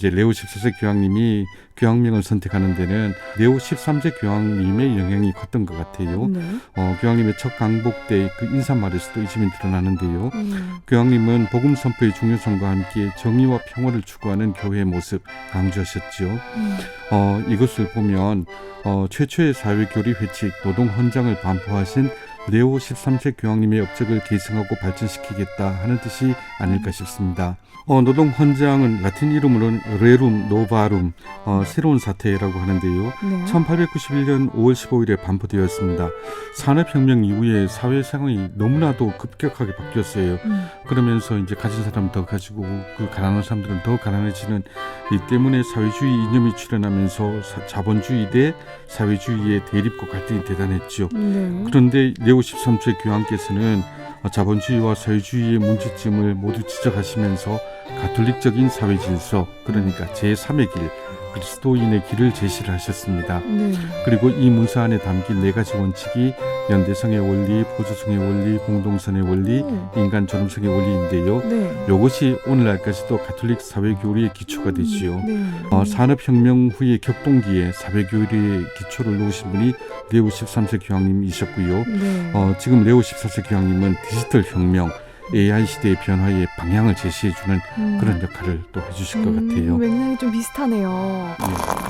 이제 레오 14세 교황님이 교황명을 선택하는 데는 레오 13세 교황님의 영향이 컸던 것 같아요. 네. 어, 교황님의 첫 강복 때 그 인사말에서도 이 점이 드러나는데요. 음. 교황님은 복음 선포의 중요성과 함께 정의와 평화를 추구하는 교회의 모습 강조하셨죠. 음. 어, 이것을 보면 어, 최초의 사회교리 회칙 노동 헌장을 반포하신 레오 13세 교황님의 업적을 계승하고 발전시키겠다 하는 뜻이 아닐까 싶습니다. 어, 노동 헌장은 라틴 이름으로는 레룸 노바룸 어, 새로운 사태라고 하는데요. 네. 1891년 5월 15일에 반포되었습니다. 산업혁명 이후에 사회 상황이 너무나도 급격하게 바뀌었어요. 음. 그러면서 이제 가진 사람은 더 가지고 그 가난한 사람들은 더 가난해지는 이 때문에 사회주의 이념이 출현하면서 사- 자본주의 대 사회주의의 대립과 갈등이 대단했죠. 네. 그런데 레오 13세 교황께서는 자본주의와 사회주의의 문제점을 모두 지적하시면서 가톨릭적인 사회 질서 그러니까 제3의 길 그리스도인의 길을 제시를 하셨습니다. 네. 그리고 이 문서 안에 담긴 네 가지 원칙이 연대성의 원리, 보조성의 원리, 공동선의 원리, 오. 인간 존엄성의 원리인데요. 네. 이것이 오늘날까지도 가톨릭 사회교리의 기초가 되지요. 네. 어, 산업혁명 후의 격동기에 사회교리의 기초를 놓으신 분이 레오 13세 교황님이셨고요. 네. 어, 지금 레오 14세 교황님은 디지털 혁명, AI 시대의 변화의 방향을 제시해주는 음. 그런 역할을 또 해주실 것 음, 같아요. 맥락이 좀 비슷하네요. 네.